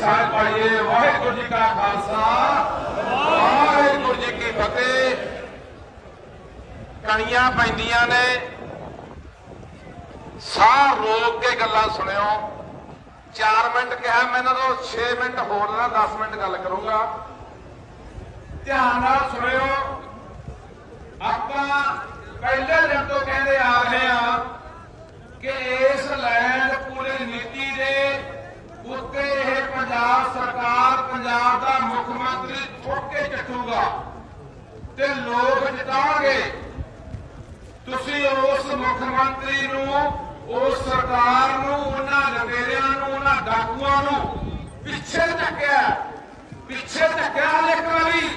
ਸਾਜ ਪਾਈਏ ਵਾਹਿਗੁਰੂ ਜੀ ਕਾ ਖਾਲਸਾ, ਵਾਹਿਗੁਰੂ ਜੀ ਕੀ ਫਤਿਹ। ਕਣੀਆਂ ਪੈਂਦੀਆਂ ਨੇ। ਸਾਹ ਰੋਕ ਕੇ ਗੱਲਾਂ ਸੁਣਿਓ। 4 ਮਿੰਟ ਕਿਹਾ ਮੈਂ ਇਹਨਾਂ ਤੋਂ 6 ਮਿੰਟ ਹੋਰ ਨਾ 10 ਮਿੰਟ ਗੱਲ ਕਰੂੰਗਾ। ਧਿਆਨ ਨਾਲ ਸੁਣਿਓ। ਆਪਾਂ ਪਹਿਲੇ ਦਿਨ ਤੋਂ ਕਹਿੰਦੇ ਆ ਰਹੇ ਆ ਕਿ ਇਸ ਲੈਂਡ ਪੂਲਿੰਗ ਨੀਤੀ ਦੇ ਉੱਤੇ ਇਹ ਪੰਜਾਬ ਸਰਕਾਰ ਪੰਜਾਬ ਦਾ ਮੁੱਖ ਮੰਤਰੀ ਠੋਕ ਕੇ ਤੇ ਲੋਕ ਜਿਤਾਉਣਗੇ। ਤੁਸੀਂ ਉਸ ਮੁੱਖ ਮੰਤਰੀ ਨੂੰ, ਉਸ ਸਰਕਾਰ ਨੂੰ, ਉਹਨਾਂ ਲੰਗੇਰਿਆਂ ਨੂੰ, ਉਹਨਾਂ ਡਾਕੂਆਂ ਨੂੰ ਪਿੱਛੇ ਧੱਕਿਆ ਪਿੱਛੇ ਧੱਕਿਆ ਹਲੇ ਵੀ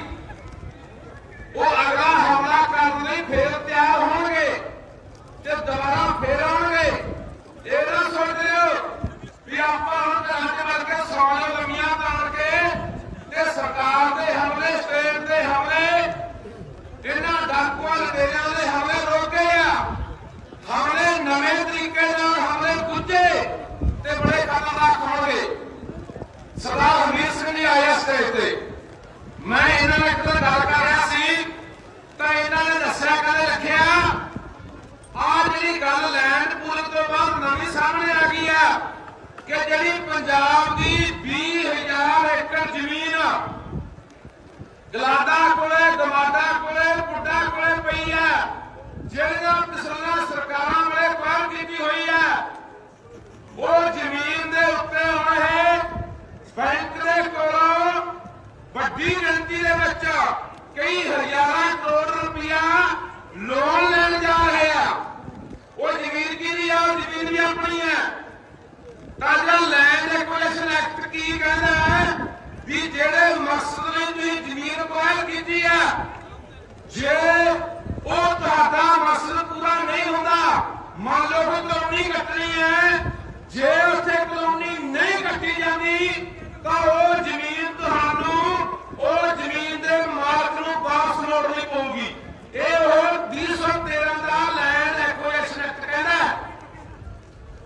ਉਹ ਅਗਲਾ ਹਮਲਾ ਕਰਨ ਲਈ ਫੇਰ ਤਿਆਰ ਹੋਣਗੇ ਤੇ ਦੁਬਾਰਾ ਫੇਰ ਆਉਣਗੇ ਇਹ ਨਾ ਸੋਚ ਲਿਓ ਵੀ ਆਪਾਂ ਹੁਣ ਘਰਾਂ ਦੇ ਵੜ ਕੇ ਸੌਣਾ ਲੰਮੀਆਂ ਤਾਣ ਕੇ ਤੇ ਸਰਕਾਰ ਦੇ ਹਮਲੇ ਸਟੇਟ ਦੇ ਹਮਲੇ ਇਹਨਾਂ ਦੇ ਹਮਲੇ ਰੋਕੇ ਆ। ਹਮਲੇ ਨਵੇਂ ਤਰੀਕੇ ਨਾਲ ਹਮਲੇ ਗੁੱਜੇ ਤੇ ਬੜੇ ਖਤਰਨਾਕ ਹੋਣਗੇ। ਸਰਦਾਰ ਹਮੀਰ ਸਿੰਘ ਜੀ ਆਏ ਸਟੇਜ ਤੇ। ਮੈਂ ਇਹਨਾਂ ਨਾਲ ਇੱਕ ਗੱਲ ਕਰ ਰਿਹਾ ਸੀ, ਤਾਂ ਇਹਨਾਂ ਨੇ ਦੱਸਿਆ ਕਦੇ ਰੱਖਿਆ ਆ ਜਿਹੜੀ ਗੱਲ ਲੈਂਡ ਪੂਲਿੰਗ ਤੋਂ ਬਾਅਦ ਨਵੀਂ ਸਾਹਮਣੇ ਆ ਗਈ ਆ ਕਿ ਜਿਹੜੀ ਪੰਜਾਬ ਦੀ 20000 ਏਕੜ ਜ਼ਮੀਨ ਗਲਾਡਾ ਕੋਲੇ ਗਮਾਡਾ ਕੋਲੇ ਪੁੱਡਾ ਕੋਲੇ ਪਈ ਆ। ਜਿਹੜੀਆਂ ਪਿਛਲੀਆਂ ਸਰਕਾਰਾਂ ਵੇਲੇ ਕਾਲ ਕੀਤੀ ਹੋਈ ਆ? ਉਹ ਜ਼ਮੀਨ ਦੇ ਉੱਤੇ ਹੁਣ ਇਹ ਬੈਂਕ ਦੇ ਕੋਲੋਂ ਵੱਡੀ ਗਿਣਤੀ ਦੇ ਵਿੱਚ ਕਈ ਹਜ਼ਾਰਾਂ ਕਰੋੜ ਰੁਪਇਆ ਲੋਨ ਲੈਣ ਜਾ ਰਹੇ ਆ। ਉਹ ਜ਼ਮੀਨ ਕਿਹਦੀ ਆ? ਉਹ ਜ਼ਮੀਨ ਵੀ ਆਪਣੀ ਹੈ ਤਾਂ ਜਿਹੜਾ ਲੈਂਡ ਐਕੁਇਜ਼ੀਸ਼ਨ ਐਕਟ ਕੀ ਕਹਿੰਦਾ ਹੈ? ਵੀ ਜਿਹੜੇ ਮਕਸਦ ਲਈ ਤੁਸੀਂ ਜ਼ਮੀਨ ਕੁਆਇਰ ਕੀਤੀ ਆ ਜੇ ਉਹ ਤੁਹਾਡਾ ਮਕਸਦ ਪੂਰਾ ਨਹੀਂ ਹੁੰਦਾ, ਮੰਨ ਲਓ ਕਿ ਕਲੋਨੀ ਕੱਟਣੀ ਹੈ, ਜੇ ਉੱਥੇ ਕਲੋਨੀ ਨਹੀਂ ਕੱਟੀ ਜਾਂਦੀ, ਤਾਂ ਉਹ ਜ਼ਮੀਨ ਤੁਹਾਨੂੰ, ਉਹ ਜ਼ਮੀਨ ਦੇ ਮਾਲਕ ਨੂੰ ਵਾਪਸ ਮੋੜਨੀ ਪਊਗੀ। ਇਹ ਉਹ 213 ਦਾ ਲੈਂਡ ਐਕੁਇਜ਼ੀਸ਼ਨ ਐਕਟ ਕਹਿੰਦਾ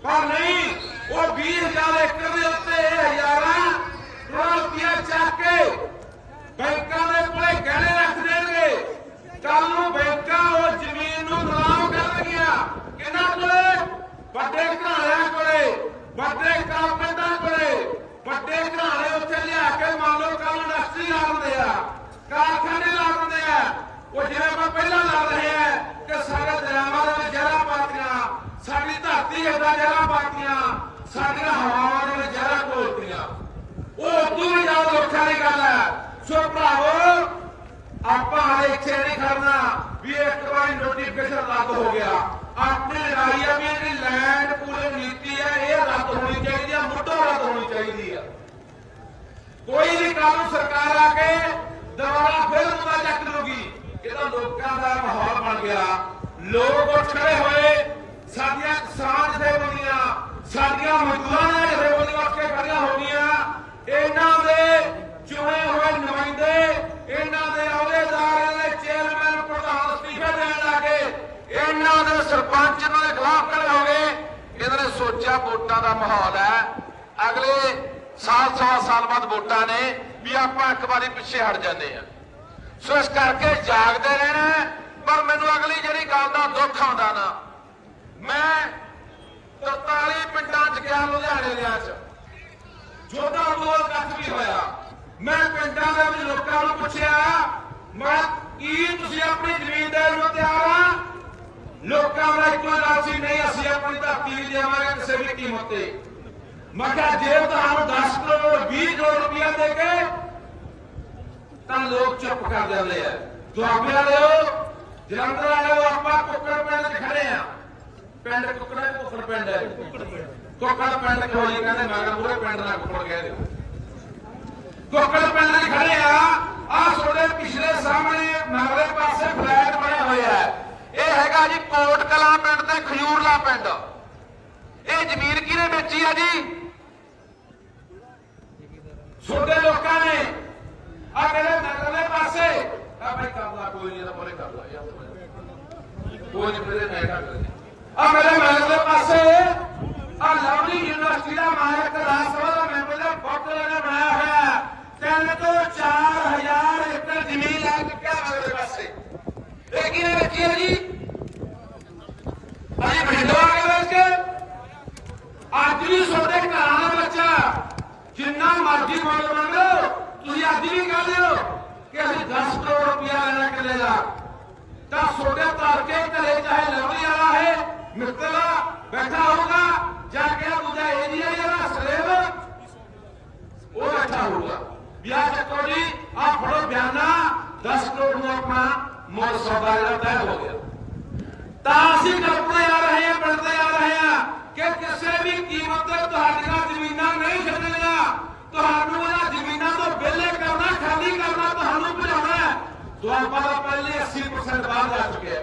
ਪਰ ਨਹੀਂ, ਉਹ 20000 ਏਕੜ ਦੇ ਉੱਤੇ ਇਹ ਹਜ਼ਾਰਾਂ ਕਰੋੜ ਰੁਪਇਆ ਚੱਕ ਕੇ ਬੈਂਕਾਂ ਦੇ ਕੋਲੇ ਗਹਿਣੇ ਰੱਖ ਦੇਣਗੇ ਕੱਲ ਨੂੰ ਬੈਂਕਾਂ ਉਹ ਜ਼ਮੀਨ ਨੂੰ ਨਿਲਾਮ ਕਰਨਗੀਆਂ ਕਿਹਨਾਂ ਕੋਲੇ ਵੱਡੇ ਘਰਾਣਿਆਂ ਕੋਲੇ, ਵੱਡੇ ਕਾਰਪੈਂਟਰਾਂ ਕੋਲੇ, ਵੱਡੇ ਘਰਾਣੇ ਉੱਥੇ ਲਿਆ ਕੇ ਮੰਨ ਲਓ ਕੱਲ ਇੰਡਸਟਰੀ ਲਾ ਦਿੰਦੇ ਆ, ਕਾਰਖਾਨੇ ਲਾ ਦਿੰਦੇ ਆ। ਉਹ ਜਿਵੇਂ ਆਪਾਂ ਪਹਿਲਾਂ ਲਾ ਰਹੇ ਆ ਕਿ ਸਾਡੇ ਦਰਿਆਵਾਂ ਦੇ ਵਿੱਚ ਜ਼ਹਿਰਾਂ ਪਾਤੀਆਂ, ਸਾਡੀ ਧਰਤੀ ਹੇਠਾਂ ਜ਼ਹਿਰਾਂ ਪਾਤੀਆਂ, ਸਾਡੀਆਂ ਹਵਾਵਾਂ ਦੇ ਵਿੱਚ ਜ਼ਹਿਰਾਂ ਘੋਲਤੀਆਂ ਉਹ ਉਦੋਂ ਵੀ ਜ਼ਿਆਦਾ ਔਖਾ ਦੀ ਗੱਲ ਹੈ ਸੋ ਭਰਾਵੋ, ਆਪਾਂ ਹਾਲੇ ਇੱਥੇ ਨਹੀਂ ਖੜਨਾ ਵੀ ਇੱਕ ਵਾਰੀ ਨੋਟੀਫਿਕੇਸ਼ਨ ਰੱਦ ਹੋ ਗਿਆ। ਆਪਣੀ ਲੜਾਈ ਆ ਵੀ ਜਿਹੜੀ ਲੈਂਡ ਪੂਲਿੰਗ ਨੀਤੀ ਹੈ, ਇਹ ਰੱਦ ਹੋਣੀ ਚਾਹੀਦੀ ਹੈ, ਮੁੱਢੋਂ ਰੱਦ ਹੋਣੀ ਚਾਹੀਦੀ ਹੈ। ਕੋਈ ਵੀ ਕਾਨੂੰਨ ਸਰਕਾਰ ਆ ਕੇ ਦੁਬਾਰਾ ਫਿਰ ਮੁੱਦਾ ਚੱਕ ਲੂਗੀ ਇਹ ਤਾਂ ਲੋਕਾਂ ਦਾ ਮਾਹੌਲ ਬਣ ਗਿਆ। ਲੋਕ ਉੱਠ ਖੜੇ ਹੋਏ, ਸਾਡੀਆਂ ਕਿਸਾਨ ਜਥੇਬੰਦੀਆਂ, ਸਾਡੀਆਂ ਮਜ਼ਦੂਰਾਂ ਦੀਆਂ ਜਥੇਬੰਦੀਆਂ ਉੱਠ ਕੇ ਖੜੀਆਂ ਹੋ ਗਈਆਂ। ਇਹਨਾਂ ਦੇ ਚੁਣੇ ਹੋਏ ਨੁਮਾਇੰਦੇ, ਇਹਨਾਂ ਦੇ ਅਹੁਦੇਦਾਰ ਇਹਨਾਂ ਦੇ ਚੇਅਰਮੈਨ ਪ੍ਰਧਾਨ ਅਸਤੀਫੇ ਦੇਣ ਲੱਗੇ। ਇਹਨਾਂ ਦੇ ਸਰਪੰਚ ਹੋ ਗਏ। ਇਹਨਾਂ ਨੇ ਸੋਚਿਆ ਵੋਟਾਂ ਦਾ ਮਾਹੌਲ ਹੈ। ਅਗਲੇ ਸਾਲ ਸਵਾ ਸਾਲ ਬਾਅਦ ਵੋਟਾਂ ਨੇ ਵੀ ਆਪਾਂ ਇੱਕ ਵਾਰੀ ਪਿੱਛੇ ਹਟ ਜਾਂਦੇ ਆ ਸੋ ਇਸ ਕਰਕੇ ਜਾਗਦੇ ਰਹਿਣਾ ਪਰ ਮੈਨੂੰ ਅਗਲੀ ਜਿਹੜੀ ਗੱਲ ਦਾ ਦੁੱਖ ਆਉਂਦਾ ਨਾ, ਮੈਂ 43 ਪਿੰਡਾਂ 'ਚ ਗਿਆ, ਲੁਧਿਆਣੇ ਦੇ ਚ ਜੋਧਾ ਅੰਦੋਲਨ ਕੱਖ ਵੀ ਹੋਇਆ। ਮੈਂ ਪਿੰਡਾਂ ਦੇ ਵਿੱਚ ਲੋਕਾਂ ਨੂੰ ਪੁੱਛਿਆ, ਮੈਂ ਕੀ ਤੁਸੀਂ ਆਪਣੀ ਜ਼ਮੀਨ ਦੇਣ ਨੂੰ ਤਿਆਰ ਆ? ਲੋਕਾਂ ਦਾ ਇੱਕੋ ਗੱਲ ਸੀ ਨਹੀਂ, ਅਸੀਂ ਆਪਣੀ ਧਰਤੀ ਨਹੀਂ ਦੇਵਾਂਗੇ ਕਿਸੇ ਵੀ ਕੀਮਤ ਤੇ। ਮੈਂ ਕਿਹਾ, ਜੇ ਤੁਹਾਨੂੰ 10 ਕਰੋੜ 20 ਕਰੋੜ ਰੁਪਇਆ ਦੇ ਕੇ, ਤਾਂ ਲੋਕ ਚੁੱਪ ਕਰ ਜਾਂਦੇ ਆ। ਦੁਆਬੇ ਵਾਲਿਓ, ਜਲੰਧਰ ਵਾਲਿਓ, ਆਪਾਂ ਕੁੱਕੜ ਪਿੰਡ 'ਚ ਖੜੇ ਆ। ਪਿੰਡ ਕੁੱਕੜਾ ਕੁੱਕੜ ਪਿੰਡ ਹੈ। ਕੁੱਕੜ ਪਿੰਡ ਕਿਉਂ ਕਹਿੰਦੇ ਮਗਰ ਪੂਰੇ ਪਿੰਡ ਦਾ ਕੁੱਕੜ ਕਹਿੰਦੇ ਕੁੱਕੜ ਪਿੰਡ 'ਚ ਖੜੇ ਆ। ਆ ਤੁਹਾਡੇ ਪਿਛਲੇ ਸਾਹਮਣੇ ਮਗਰੇ ਪਾਸੇ ਫਲੈਟ ਬਣੇ ਹੋਏ ਹੈ। ਹੈਗਾ ਜੀ ਕੋਟ ਕਲਾ ਪਿੰਡ ਤੇ ਖਜੂਰਲਾ ਪਿੰਡ। ਇਹ ਜ਼ਮੀਨ ਕਿਹਨੇ ਵੇਚੀ ਆ ਜੀ? ਛੋਟੇ ਲੋਕਾਂ ਨੇ। ਆ ਕਹਿੰਦੇ ਨਗਰਲੇ ਪਾਸੇ? ਆ ਭਾਈ ਕਰ ਕੋਈ ਨਹੀਂ ਤਾਂ ਬੋਲੇ ਕਰ ਲਾ ਯਾਰ ਕੋਈ ਨਹੀਂ ਮੇਰੇ ਮੈਂ ਕਰ ਆ ਮੇਰੇ ਮੈਲ ਦੇ ਪਾਸੇ? ਆ ਲਵਲੀ ਯੂਨੀਵਰਸਿਟੀ ਦਾ ਮਾਇਕ ਰਾਜ ਦਾ ਮੈਂਬਰ ਦਾ ਬੋਟਲ ਨੇ ਬਣਾਇਆ ਹੋਇਆ ਤਿੰਨ ਤੋਂ ਚਾਰ ਹਜ਼ਾਰ ਏਕੜ ਜ਼ਮੀਨ ਲੱਗ ਚੁੱਕਿਆ ਮਗਰਲੇ ਪਾਸੇ। ਇਹ ਕਿਹਨੇ ਵੇਚੀ ਹੈ ਜੀ? ਮਰਜ਼ੀ ਮੁੱਲ ਮੰਗੋ ਤੁਸੀਂ ਅੱਜ ਵੀ ਕਹਿ ਦਿਓ ਕਿ ਅਸੀਂ 10 ਕਰੋੜ ਰੁਪਇਆ ਲੈਣਾ ਕਿੱਲੇ ਦਾ। ਤਾਂ ਤੁਹਾਡੇ ਤਾਰ ਘਰੇ ਚਾਹੇ ਲਵਲੀ ਵਾਲਾ ਹੈ ਮਿੱਤਲਾ ਬੈਠਾ ਹੋਊਗਾ, ਜਾ ਕੇ ਦੂਜਾ ਏਰੀਆ ਜਿਹੜਾ ਸਰੇਵ। ਉਹ ਬੈਠਾ ਹੋਊਗਾ। ਵਿਆਹ ਚੱਕੋ ਜੀ ਆ ਫੜੋ ਬਿਆਨਾ 10 ਕਰੋੜ ਨੂੰ ਆਪਣਾ ਮੋਰ ਸੌਦਾ ਜਿਹੜਾ ਤੈਅ ਹੋ ਗਿਆ ਤਾਂ ਅਸੀਂ ਕਰਦੇ ਆ ਰਹੇ ਹਾਂ ਬਣਦੇ ਆ ਰਹੇ ਹਾਂ ਕਿ ਕਿਸੇ ਵੀ ਕੀਮਤ ਤੇ ਤੁਹਾਡੀਆਂ ਜ਼ਮੀਨਾਂ ਨਹੀਂ ਛੱਡਣੀਆਂ ਤੁਹਾਨੂੰ ਇਹਨਾਂ ਜ਼ਮੀਨਾਂ ਤੋਂ ਵਿਹਲੇ ਕਰਨਾ ਖਾਲੀ ਕਰਨਾ ਤੁਹਾਨੂੰ ਭਜਾਉਣਾ ਹੈ ਦੁਆਬਾ ਦਾ ਪਹਿਲੇ 80% ਬਾਹਰ ਜਾ ਚੁੱਕਿਆ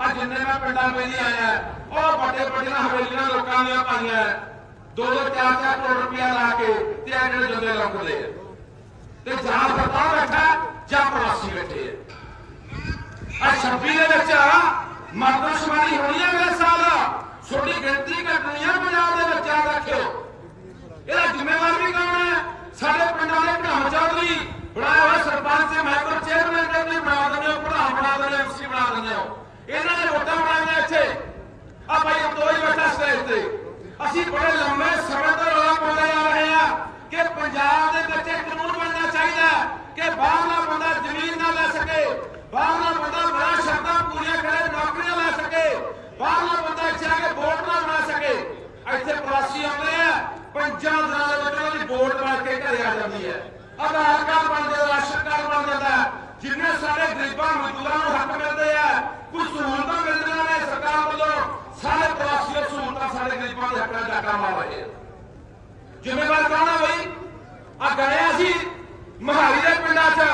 ਆ ਜਿੰਨੇ ਮੈਂ ਪਿੰਡਾਂ ਵਿੱਚ ਆਇਆ, ਉਹ ਵੱਡੇ ਵੱਡੀਆਂ ਹਵੇਲੀਆਂ ਲੋਕਾਂ ਦੀਆਂ ਪਾਈਆਂ ਦੋ ਦੋ, ਚਾਰ ਚਾਰ ਕਰੋੜ ਰੁਪਇਆ ਲਾ ਕੇ ਤੇ ਆ ਜਿਹੜੇ ਜੰਦੇ ਲੁੱਟਦੇ ਆ। ਤੇ ਜਾਂ ਸਰਦਾਰ ਬੈਠਾ ਜਾਂ ਪ੍ਰਵਾਸੀ ਬੈਠੇ ਆ। ਆ 26 ਦੇ ਵਿੱਚ ਮਰਦਮਸ਼ੁਮਾਰੀ ਹੋਣੀ ਹੈ ਮੇਰੇ ਸਾਲ। ਛੋਟੀ ਗਿਣਤੀ ਘਟਣੀ ਹੈ ਪੰਜਾਬ ਦੇ ਵਿੱਚ, ਯਾਦ ਰੱਖਿਓ। ਇਹਦਾ ਜ਼ਿੰਮੇਵਾਰ ਵੀ ਕੌਣ ਹੈ? ਸਾਡੇ ਪਿੰਡਾਂ ਦੇ ਢਾਮ ਚੌਧਰੀ ਬਣਾਏ ਹੋਏ ਸਰਪੰਚ ਤੇ ਮੈਂਬਰ ਚੇਅਰਮੈਨ ਦੇ ਤੁਸੀਂ ਬਣਾ ਦਿੰਦੇ ਹੋ ਪ੍ਰਧਾਨ ਬਣਾ ਦਿੰਦੇ ਹੋ ਐਮਸੀ ਬਣਾ ਦਿੰਦੇ ਹੋ ਇਹਨਾਂ ਨੇ ਵੋਟਾਂ ਬਣਾਈਆਂ ਇੱਥੇ ਆ ਭਾਈ ਅਬਦੋਈ ਬੈਠਾ ਸਟੇਜ ਤੇ ਅਸੀਂ ਬੜੇ ਲੰਮੇ ਸਮੇਂ ਤੋਂ ਰੌਲਾ ਪਾਉਂਦੇ ਆ ਰਹੇ ਹਾਂ ਕਿ ਪੰਜਾਬ ਦੇ ਵਿੱਚ ਕਾਨੂੰਨ ਬਣਨਾ ਚਾਹੀਦਾ ਕਿ ਬਾਹਰਲਾ ਬੰਦਾ ਜ਼ਮੀਨ ਨਾ ਲੈ ਸਕੇ ਬਾਹਰਲਾ ਬੰਦਾ ਬੜਾ ਸ਼ਰਤਾਂ ਪੂਰੀਆਂ ਕਰੇ ਨੌਕਰੀਆਂ ਲੈ ਸਕੇ ਬਾਹਰਲਾ ਬੰਦਾ ਇੱਥੇ ਆ ਕੇ ਵੋਟ ਨਾ ਬਣਾ ਸਕੇ। ਇੱਥੇ ਪ੍ਰਵਾਸੀ ਆਉਂਦੇ ਆ, ਪੰਜਾਂ ਦਿਨਾਂ ਦੇ ਵਿੱਚ ਉਹਨਾਂ ਦੀ ਵੋਟ ਬਣ ਕੇ ਘਰੇ ਆ ਜਾਂਦੀ ਹੈ। ਆਧਾਰ ਕਾਰਡ ਬਣ ਜਾਂਦਾ, ਰਾਸ਼ਨ ਕਾਰਡ ਬਣ ਜਾਂਦਾ, ਜਿੰਨੇ ਸਾਰੇ ਗਰੀਬਾਂ ਮਜ਼ਦੂਰਾਂ ਨੂੰ ਹੱਕ ਮਿਲਦੇ ਆ, ਕੁਝ ਸਹੂਲਤਾਂ ਮਿਲਦੀਆਂ ਨੇ ਸਰਕਾਰ ਵੱਲੋਂ। ਸਾਰੇ ਪ੍ਰਵਾਸੀ ਸਹੂਲਤਾਂ ਸਾਡੇ ਗਰੀਬਾਂ ਦੇ ਹੱਕਾਂ ਦਾ ਕੰਮ ਆ ਰਹੇ ਜ਼ਿੰਮੇਵਾਰ ਕੌਣ ਆ ਬਈ? ਆ ਗਏ ਅਸੀਂ ਮਹਾਲੀ ਦੇ ਪਿੰਡਾਂ 'ਚ,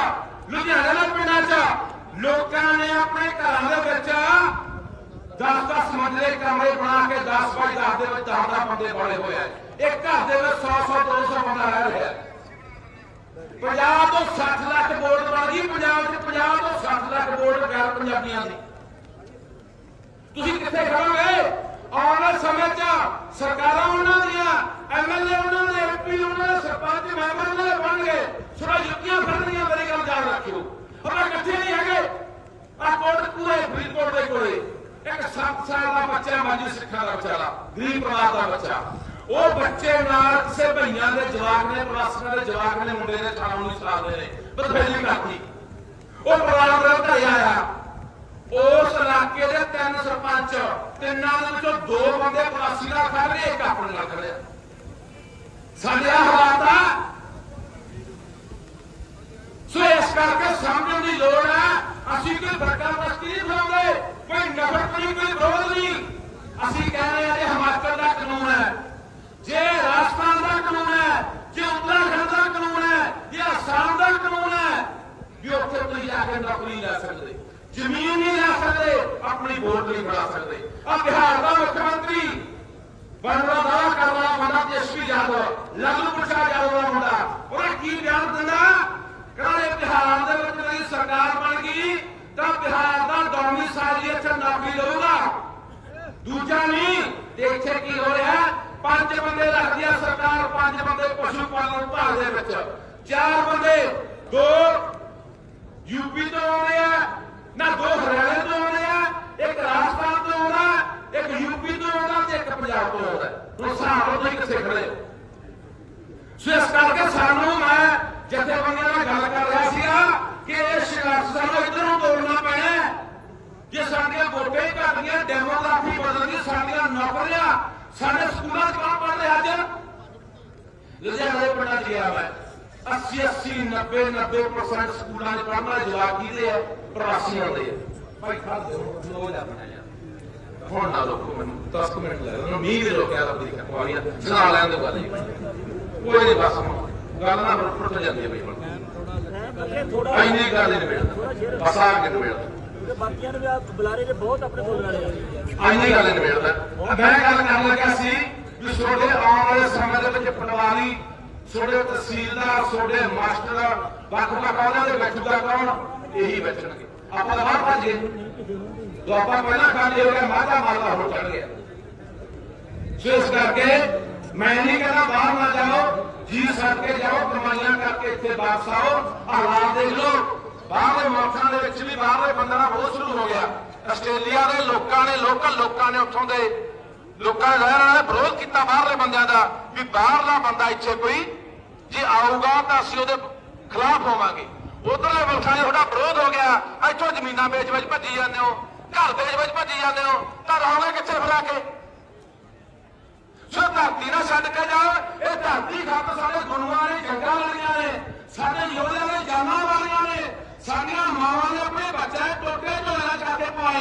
ਲੁਧਿਆਣਾ ਦੇ ਪਿੰਡਾਂ 'ਚ। ਲੋਕਾਂ ਨੇ ਆਪਣੇ ਘਰਾਂ ਦੇ ਵਿੱਚ 10-10 ਮੰਜ਼ਲੇ ਕਮਰੇ ਬਣਾ ਕੇ 10 ਬਾਈ 10 ਦੇ ਵਿੱਚ 10 ਬੰਦੇ ਬਣੇ ਹੋਏ ਆ। ਇੱਕ ਘਰ ਦੇ ਵਿੱਚ 100-100 200 ਬੰਦਾ ਰਹਿ ਰਿਹਾ ਪੰਜਾਬ ਤੋਂ 60 ਲੱਖ ਵੋਟ ਬਣ ਗਈ ਪੰਜਾਬ 'ਚ 50 ਤੋਂ 60 ਲੱਖ ਵੋਟ ਗੈਰ ਪੰਜਾਬੀਆਂ ਦੀ। ਤੁਸੀਂ ਕਿੱਥੇ ਖੜੋਗੇ? ਆਉਣ ਵਾਲੇ ਸਮੇਂ 'ਚ ਸਰਕਾਰਾਂ ਉਹਨਾਂ ਦੀਆਂ ਐਮਐਲਏ ਉਹਨਾਂ ਦੇ ਐਮਪੀ ਉਹਨਾਂ ਦੇ, ਸਰਪੰਚ, ਮੈਂਬਰ ਉਹਨਾਂ ਦੇ ਬਣਨਗੇ। ਸੁਣਾ ਜੁੱਤੀਆਂ ਫੜਨੀਆਂ ਮੇਰੀ ਗੱਲ ਯਾਦ ਰੱਖਿਓ। ਆਪਾਂ ਇਕੱਠੇ ਨਹੀਂ ਹੈਗੇ। ਆ ਕੋਟ ਪੂਰੇ ਫਰੀਦਕੋਟ ਦੇ ਕੋਲੇ। ਇੱਕ 7 ਸਾਲ ਦਾ ਬੱਚਾ ਮਾਜੀ ਸਿੱਖਾਂ ਦਾ ਵਿਚਾਰਾ, ਗਰੀਬ ਪਰਿਵਾਰ ਦਾ ਬੱਚਾ। ਉਹ ਬੱਚੇ ਨਾਲ ਕਿਸੇ ਭਈਆਂ ਦੇ ਜਵਾਕ ਨੇ ਪ੍ਰਵਾਸੀਆਂ ਦੇ ਜਵਾਕ ਨੇ, ਮੁੰਡੇ ਨੇ ਥਾਣਾ ਸਾਲ ਦੇ ਨੇ। ਬਦਫੇਲੀ ਕਰਤੀ। ਉਹ ਪਰਿਵਾਰ ਦੇ ਘਰੇ ਆਇਆ। ਉਸ ਇਲਾਕੇ ਦੇ ਤਿੰਨ ਸਰਪੰਚ, ਤਿੰਨਾਂ ਦੇ ਵਿੱਚੋਂ ਦੋ ਬੰਦੇ ਪ੍ਰਵਾਸੀ ਦਾ ਖੜ ਰਹੇ ਇੱਕ ਆਪਣੇ ਨਾਲ ਖੜਿਆ ਸਾਡੇ ਹਾਲਾਤ ਆ। ਸੋ ਇਸ ਕਰਕੇ ਸਮਝਣ ਦੀ ਲੋੜ ਹੈ ਅਸੀਂ ਕੋਈ ਬੱਕਾ ਬਸਤੀ ਨਹੀਂ ਬਣਾਉਂਦੇ, ਕੋਈ ਨਫ਼ਰਤ ਨਹੀਂ, ਕੋਈ ਵਿਰੋਧ ਨਹੀਂ। ਅਸੀਂ ਕਹਿੰਦੇ ਆ ਇਹ ਹਿਮਾਚਲ ਦਾ ਕਾਨੂੰਨ ਹੈ, ਜੇ ਰਾਜਸਥਾਨ ਦਾ ਕਾਨੂੰਨ ਹੈ, ਜੇ ਉੱਤਰਾਖੰਡ ਦਾ ਕਾਨੂੰਨ ਹੈ, ਜੇ ਅਸਾਮ ਦਾ ਕਾਨੂੰਨ ਹੈ, ਵੀ ਉੱਥੇ ਤੁਸੀਂ ਆ ਕੇ ਨੌਕਰੀ ਲੈ ਸਕਦੇ। ਜ਼ਮੀਨ ਨਹੀਂ ਲੈ ਸਕਦੇ, ਆਪਣੀ ਵੋਟ ਨਹੀਂ ਬਣਾ ਸਕਦੇ। ਆ ਬਿਹਾਰ ਦਾ ਮੁੱਖ ਮੰਤਰੀ ਬਣਦਾ ਦਾਵਾ ਕਰਨ ਵਾਲਾ ਬੰਦਾ ਯਾਦਵ ਲਾਲੂ ਪ੍ਰਸਾਦ ਯਾਦਵ ਦਾ ਮੁੰਡਾ। ਉਹਦਾ ਕੀ ਬਿਆਨ ਦਿੰਦਾ? ਕਹਿੰਦਾ ਬਿਹਾਰ ਦੇ ਵਿੱਚ ਜਿਹੜੀ ਸਰਕਾਰ ਬਣ ਗਈ, ਤਾਂ ਬਿਹਾਰ ਦਾ ਦੌਮੀ ਸਾਜੀ ਇੱਥੇ ਨੌਕਰੀ ਲਊਗਾ ਦੂਜਾ ਨਹੀਂ ਤੇ ਕੀ ਹੋ ਰਿਹਾ। ਪੰਜ ਬੰਦੇ ਰੱਖਦੀ ਆ ਸਰਕਾਰ, ਪੰਜ ਬੰਦੇ ਪਸ਼ੂ ਪਾਲਣ ਵਿਭਾਗ ਦੇ ਵਿੱਚ। ਚਾਰ ਬੰਦੇ ਦੋ ਯੂਪੀ ਤੋਂ ਆਉਂਦੇ ਆ ਨਾ ਦੋ ਹਰਿਆਣੇ ਤੋਂ ਆਉਂਦੇ ਆ, ਇੱਕ ਰਾਜਸਥਾਨ ਤੋਂ ਆਉਣਾ ਇੱਕ ਯੂਪੀ ਤੋਂ ਆਉਣਾ ਤੇ ਇੱਕ ਪੰਜਾਬ ਤੋਂ ਆਉਂਦਾ। ਹੁਣ ਹਿਸਾਬ ਨਾਲ ਤੁਸੀਂ ਕਿੱਥੇ ਖੜੇ ਸੋ ਇਸ ਕਰਕੇ ਸਾਨੂੰ ਮੈਂ ਜਥੇਬੰਦੀਆਂ ਨਾਲ ਗੱਲ ਕਰ ਰਿਹਾ ਸੀਗਾ ਕਿ ਇਹ ਸੰਘਰਸ਼ ਸਾਨੂੰ ਇੱਧਰ ਨੂੰ ਤੋੜਨਾ ਪੈਣਾ ਜੇ ਸਾਡੀਆਂ ਵੋਟਾਂ ਹੀ ਘੱਟ ਡੈਮੋਗ੍ਰਾਫੀ ਬਦਲਦੀ ਸਾਡੀਆਂ ਨੌਕਰੀਆਂ, ਸਾਡੇ ਸਕੂਲਾਂ 'ਚ ਕੌਣ ਪੜ੍ਹਦੇ ਅੱਜ? ਲੁਧਿਆਣੇ ਦੇ ਪਿੰਡਾਂ 'ਚ ਗਿਆ ਮੈਂ। 80 80 90 90% ਸਕੂਲਾਂ 'ਚ ਪੜ੍ਹਨ ਵਾਲੇ ਜਵਾਕ ਆ? ਪ੍ਰਵਾਸੀ ਆਉਂਦੇ ਆ। ਭਾਈ, ਖੜ ਦਿਓ ਜਾ ਬਣਾਇਆ ਹੁਣ ਨਾ ਰੋਕੋ ਮੈਨੂੰ 10 ਮਿੰਟ ਲੈ ਉਹਨੂੰ ਮੀਂਹ ਵੀ ਰੋਕਿਆ ਰੱਬ ਦੀ ਕਿਰਪਾ ਨਾਲ ਸੁਣਾ ਲੈਣ ਦੇ ਗੱਲ ਕੋਈ ਨਹੀਂ, ਬਸ ਗੱਲ ਨਾ ਫੁੱਟ ਜਾਂਦੀ ਹੈ ਬਈ ਹੁਣ। ਥੋੜਾ ਗੱਲ ਨਹੀਂ ਨਿਬੇੜਦਾ ਬਸ ਆ ਕੇ ਨਿਬੇੜਦਾ ਬਾਕੀਆਂ ਨੂੰ ਬੁਲਾਰੇ ਨੇ ਬਹੁਤ ਆਪਣੇ ਬੋਲਣ ਵਾਲੇ ਆ ਆਈਨੀ ਗੱਲ ਨਿਬੇੜਦਾ ਮੈਂ ਗੱਲ ਕਰਨ ਲੱਗਾ ਸੀ ਵੀ ਤੁਹਾਡੇ ਆਉਣ ਵਾਲੇ ਸਮੇਂ ਦੇ ਵਿੱਚ ਪਟਵਾਰੀ ਤੁਹਾਡੇ ਤਹਿਸੀਲਦਾਰ ਤੁਹਾਡੇ ਮਾਸਟਰ ਵੱਖ ਵੱਖ ਉਹਨਾਂ ਦੇ ਬੈਠੂਗਾ ਕੌਣ? ਇਹੀ ਬੈਠਣਗੇ। ਆਪਾਂ ਤਾਂ ਬਾਹਰ ਭੱਜੇ ਜੋ ਆਪਾਂ ਪਹਿਲਾਂ ਖਾਲੀ ਹੋ ਗਿਆ ਮਾਝਾ ਮਾਰਦਾ ਹੋ ਚੜ ਗਿਆ। ਸੋ ਇਸ ਕਰਕੇ ਮੈਂ ਨਹੀਂ ਕਹਿੰਦਾ ਬਾਹਰ ਨਾ ਜਾਓ, ਜੀ ਸੜ ਕੇ ਜਾਓ, ਕਮਾਈਆਂ ਕਰਕੇ ਇੱਥੇ ਵਾਪਸ ਆਓ। ਆਹ ਹਾਲਾਤ ਦੇਖ ਲਓ। ਬਾਹਰਲੇ ਮੁਲਕਾਂ ਦੇ ਵਿੱਚ ਵੀ ਬਾਹਰਲੇ ਬੰਦਿਆਂ ਦਾ ਬਹੁਤ ਸ਼ੁਰੂ ਹੋ ਗਿਆ। ਆਸਟ੍ਰੇਲੀਆ ਦੇ ਲੋਕਾਂ ਨੇ, ਲੋਕਲ ਲੋਕਾਂ ਨੇ ਉੱਥੋਂ ਦੇ ਲੋਕਾਂ ਨੇ ਰਹਿਣ ਵਾਲੇ ਵਿਰੋਧ ਕੀਤਾ ਬਾਹਰਲੇ ਬੰਦਿਆਂ ਦਾ ਵੀ ਬਾਹਰਲਾ ਬੰਦਾ ਇੱਥੇ ਕੋਈ ਜੇ ਆਊਗਾ ਤਾਂ ਅਸੀਂ ਉਹਦੇ ਖਿਲਾਫ ਹੋਵਾਂਗੇ। ਉਧਰਲੇ ਮੁਲਕਾਂ 'ਚ ਤੁਹਾਡਾ ਵਿਰੋਧ ਹੋ ਗਿਆ, ਇੱਥੋਂ ਜ਼ਮੀਨਾਂ ਵੇਚ ਵੇਚ ਭੱਜੀ ਜਾਂਦੇ ਹੋ, ਘਰ ਵੇਚ ਵੇਚ ਭੱਜੀ ਜਾਂਦੇ ਹੋ, ਤਾਂ ਰਹੋਗੇ ਕਿੱਥੇ ਫਿਰ ਆ ਕੇ? ਸੋ ਧਰਤੀ ਨਾ ਛੱਡ ਕੇ ਜਾਓ, ਇਹ ਧਰਤੀ ਖਾਤਰ ਸਾਡੇ ਗੁਰੂਆਂ ਨੇ ਜੰਗਾਂ ਲੜੀਆਂ ਨੇ, ਸਾਡੇ ਯੋਧਿਆਂ ਨੇ, ਜਾਨਾਂ ਵਾਲੀਆਂ ਨੇ, ਸਾਡੀਆਂ ਮਾਵਾਂ ਨੇ ਆਪਣੇ ਬੱਚੇ ਟੋਟੇ ਝੋਲਿਆਂ ਚੱਕ ਕੇ ਪਾਏ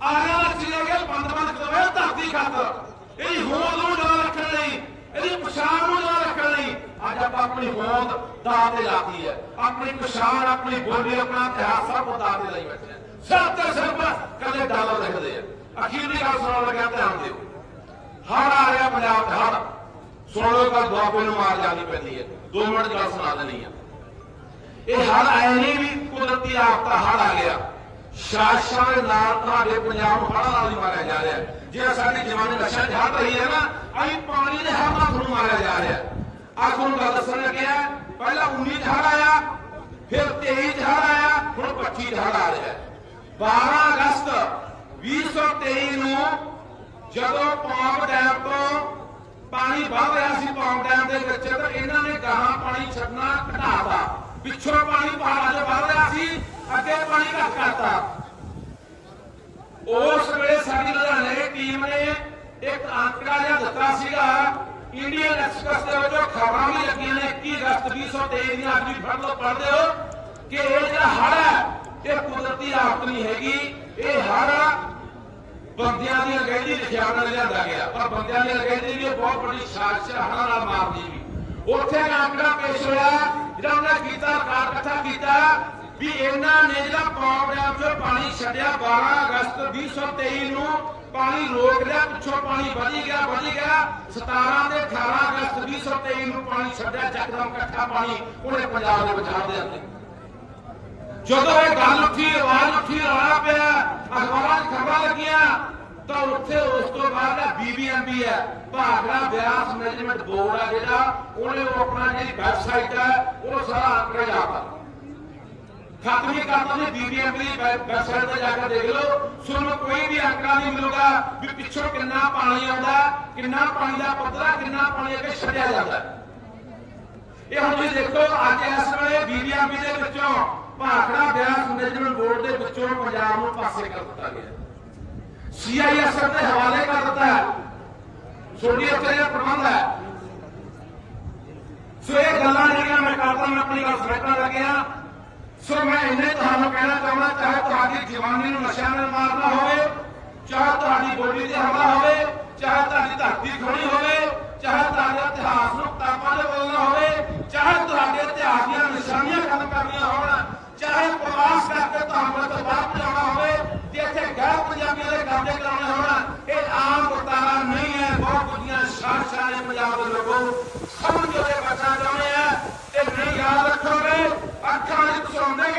ਆਰਿਆਂ ਦਾ ਚਲੇ ਬੰਦ ਬੰਦ ਕਰਵਾਏ ਧਰਤੀ ਖਾਤਰ ਇਹ ਹੋਂਦ ਨੂੰ ਨਾ ਰੱਖਣ ਲਈ, ਇਹਦੀ ਪਛਾਣ ਨੂੰ ਨਾ ਰੱਖਣ ਲਈ ਅੱਜ ਆਪਾਂ ਆਪਣੀ ਹੋਂਦ ਦਾਅ ਤੇ ਲਾਤੀ ਹੈ। ਆਪਣੀ ਪਛਾਣ, ਆਪਣੀ ਬੋਲੀ, ਆਪਣਾ ਇਤਿਹਾਸ ਸਭ ਦਾਅ ਤੇ ਲਈ ਬੈਠੇ ਆ ਤੇ ਸਿਰਫ ਕੱਲੇ ਡਾਲਰ ਲਿਖਦੇ ਆ। ਅਖੀਰਲੀ ਗੱਲ ਸੁਣਨ ਲੱਗਿਆ ਧਿਆਨ ਦਿਓ। ਹੜ ਆ ਰਿਹਾ ਪੰਜਾਬ ਦਾ ਹੜ ਸੁਣ ਲਓ ਤਾਂ ਦੁਆਬੇ ਨੂੰ ਮਾਰ ਜਾਣੀ ਪੈਂਦੀ ਹੈ। 2 ਮਿੰਟ ਗੱਲ ਸੁਣਾ ਦੇਣੀ ਆ ਇਹ ਹੜ ਆਏ ਨਹੀਂ ਵੀ ਕੁਦਰਤੀ ਆਫਤਾ ਹੜ ਆ ਗਿਆ। ਸ਼ਾਸਕਾਂ ਨਾਲ ਤੁਹਾਡੇ ਪੰਜਾਬ ਨੂੰ ਹੜ੍ਹਾਂ ਨਾਲ ਹੀ ਮਾਰਿਆ ਜਾ ਰਿਹਾ ਹੈ। ਜੇ ਸਾਡੀ ਜਵਾਨੀ ਨਸ਼ਾ ਚ ਰਹੀ ਹੈ ਨਾ, ਅਸੀਂ ਪਾਣੀ ਦੇ ਹੜ ਨਾਲ ਤੁਹਾਨੂੰ ਮਾਰਿਆ ਜਾ ਰਿਹਾ ਆ ਤੁਹਾਨੂੰ ਗੱਲ ਦੱਸਣ ਲੱਗਿਆ ਪਹਿਲਾਂ 19 ਚ ਆਇਆ, ਫਿਰ 23 ਚ ਆਇਆ, ਹੁਣ 25 ਚ ਆ ਰਿਹਾ ਹੈ। 12 ਅਗਸਤ 2023 ਨੂੰ ਜਦੋਂ ਪੌਂਗ ਡੈਮ ਤੋਂ ਪਾਣੀ ਵਧ ਰਿਹਾ ਸੀ ਪੌਂਗ ਡੈਮ ਦੇ ਵਿੱਚ, ਤਾਂ ਇਹਨਾਂ ਨੇ ਗਾਹਾਂ ਪਾਣੀ ਛੱਡਣਾ ਘਟਾਤਾ ਪਿੱਛੋਂ ਪਾਣੀ ਪਹਾੜਾਂ 'ਚ ਵਧ ਰਿਹਾ ਸੀ ਅੱਗੇ ਪਾਣੀ ਘੱਟ ਕਰਤਾ। ਉਸ ਵੇਲੇ ਸਾਡੀ ਲੁਧਿਆਣੇ ਟੀਮ ਨੇ ਇੱਕ ਅੰਕੜਾ ਜਿਹਾ ਦਿੱਤਾ ਸੀਗਾ ਇੰਡੀਅਨ ਐਕਸਪ੍ਰੈਸ ਦੇ ਵਿੱਚੋਂ ਖਬਰਾਂ ਵੀ ਲੱਗੀਆਂ ਨੇ 21 ਅਗਸਤ 2023 ਦੀਆਂ ਅੱਜ ਵੀ ਫੜ ਲਓ ਪੜ੍ਹਦੇ ਹੋ ਕਿ ਇਹ ਜਿਹੜਾ ਹੜ੍ਹ ਹੈ, ਇਹ ਕੁਦਰਤੀ ਆਫਤ ਨਹੀਂ ਹੈਗੀ, ਇਹ ਹੜ੍ਹ ਬੰਦਿਆਂ ਦੀ ਅਗੈਦੀ ਲਿਖਿਆ ਉਹਨਾਂ ਲਿਆਂਦਾ ਗਿਆ। ਪਰ ਬੰਦਿਆਂ ਦੀ ਅਗੈਦੀ ਵੀ ਬਹੁਤ ਵੱਡੀ ਸਾਜ਼ਿਸ਼ ਹੈ ਨਾਲ ਮਾਰਦੀ ਵੀ। ਉੱਥੇ ਅੰਕੜਾ ਪੇਸ਼ ਹੋਇਆ, ਜਿਹੜਾ ਉਹਨੇ ਕੀਤਾ, ਰਿਕਾਰਡ ਇਕੱਠਾ ਕੀਤਾ ਵੀ ਇਹਨਾਂ ਨੇ ਜਿਹੜਾ ਪੌਂਗ ਡੈਮ ਚੋਂ ਪਾਣੀ ਛੱਡਿਆ 12 ਅਗਸਤ 2023 ਨੂੰ, ਪਾਣੀ ਰੋਕ ਲਿਆ, ਪਿੱਛੋਂ ਪਾਣੀ ਵਧੀ ਗਿਆ ਵਧੀ ਗਿਆ। 17 ਤੇ 18 ਅਗਸਤ 2023 ਨੂੰ ਪਾਣੀ ਛੱਡਿਆ ਜਕਦਮ ਇਕੱਠਾ ਪਾਣੀ ਉਹਨੇ ਪੰਜਾਬ ਦੇ ਵਿੱਚ ਦੇ ਅੰਦਰ ਜਦੋਂ ਇਹ ਗੱਲ ਉੱਠੀ, ਆਵਾਜ਼ ਉੱਠੀ, ਰੌਲਾ ਪਿਆ, ਅਖਬਾਰਾਂ 'ਚ ਖਬਰਾਂ ਲੱਗੀਆਂ, ਤਾਂ ਉੱਥੇ ਉਸ ਤੋਂ ਬਾਅਦ ਆ ਬੀਬੀਐਮਬੀ ਹੈ ਭਾਗੜਾ ਬਿਆਸ ਮੈਨੇਜਮੈਂਟ ਬੋਰਡ ਆ ਜਿਹੜਾ, ਉਹਨੇ ਉਹ ਆਪਣਾ ਜਿਹੜੀ ਵੈਬਸਾਈਟ ਹੈ, ਉਹ ਸਾਰਾ ਅੰਕੜਾ ਜਾਪਾ ਖਤਮੀ ਕਰਤਾ ਨੇ ਬੀਬੀਐਮਬੀ ਦੀ ਵੈਬਸਾਈਟ ਤੇ ਜਾ ਕੇ ਦੇਖ ਲਓ। ਤੁਹਾਨੂੰ ਕੋਈ ਵੀ ਅੰਕੜਾ ਨਹੀਂ ਮਿਲੂਗਾ ਵੀ ਪਿੱਛੋਂ ਕਿੰਨਾ ਪਾਣੀ ਆਉਂਦਾ, ਕਿੰਨਾ ਪਾਣੀ ਦਾ ਪੱਧਰ, ਕਿੰਨਾ ਪਾਣੀ ਅੱਗੇ ਛੱਡਿਆ ਜਾਂਦਾ। ਇਹ ਹੁਣ ਤੁਸੀਂ ਦੇਖੋ, ਅੱਜ ਇਸ ਵੇਲੇ ਬੀਬੀਐਮਬੀ ਦੇ ਵਿੱਚੋਂ ਭਾਖੜਾ ਬਿਆਸ ਮੈਨੇਜਮੈਂਟ ਬੋਰਡ ਦੇ ਵਿੱਚੋਂ ਪੰਜਾਬ ਨੂੰ ਪਾਸੇ ਕਰ ਦਿੱਤਾ ਗਿਆ। ਸੀਆਈਐਸਐਫ ਦੇ ਹਵਾਲੇ ਕਰ ਦਿੱਤਾ ਹੈ। ਛੋਟੀ ਇਹ ਪ੍ਰਬੰਧ ਹੈ। ਸੋ ਇਹ ਗੱਲਾਂ ਜਿਹੜੀਆਂ ਮੈਂ ਕਰਦਾ, ਮੈਂ ਆਪਣੀ ਗੱਲ ਸਮਝਣ ਲੱਗਿਆ ਸੋ ਮੈਂ ਇੰਨੇ ਤੁਹਾਨੂੰ ਕਹਿਣਾ ਚਾਹੁੰਦਾ, ਚਾਹੇ ਤੁਹਾਡੀ ਜਵਾਨੀ ਨੂੰ ਨਸ਼ਿਆਂ ਨਾਲ ਮਾਰਨਾ ਹੋਵੇ, ਚਾਹੇ ਤੁਹਾਡੀ ਬੋਲੀ ਤੇ ਹਮਲਾ ਹੋਵੇ, ਚਾਹੇ ਤੁਹਾਡੀ ਧਰਤੀ ਖੋਣੀ ਹੋਵੇ, ਚਾਹੇ ਤੁਹਾਡੇ ਇਤਿਹਾਸ ਨੂੰ ਕਿਤਾਬਾਂ ਦੇ ਬੋਲਣਾ ਹੋਵੇ, ਚਾਹੇ ਤੁਹਾਡੇ ਇਤਿਹਾਸ ਦੀਆਂ ਨਿਸ਼ਾਨੀਆਂ ਖਤਮ ਕਰਨੀਆਂ ਹੋਣ, ਚਾਹੇ ਪ੍ਰਵਾਸ ਕਰਕੇ ਤੁਹਾਨੂੰ ਤੋਂ ਬਾਹਰ ਹੋਵੇ ਤੇ ਇੱਥੇ ਗੈਰ ਪੰਜਾਬੀਆਂ ਦੇ ਕਬਜ਼ੇ ਕਰਾਉਣੇ ਹੋਣ, ਇਹ ਆਮ ਵਰਤਾਰਾ ਨਹੀਂ ਹੈ, ਬਹੁਤ ਵੱਡੀਆਂ ਸ਼ਾਨਸ਼ਾਨ ਨੇ ਪੰਜਾਬ ਦੇ ਲੋਕੋ ਸਮਝ ਕੇ ਉਹਦੇ ਚਾਹੁੰਦੇ ਆ ਤੇ ਨਹੀਂ ਯਾਦ ਰੱਖੋਗੇ। ਅੱਖਾਂ ਵਿੱਚ ਤੁਸੀਂ ਆਉਂਦੇ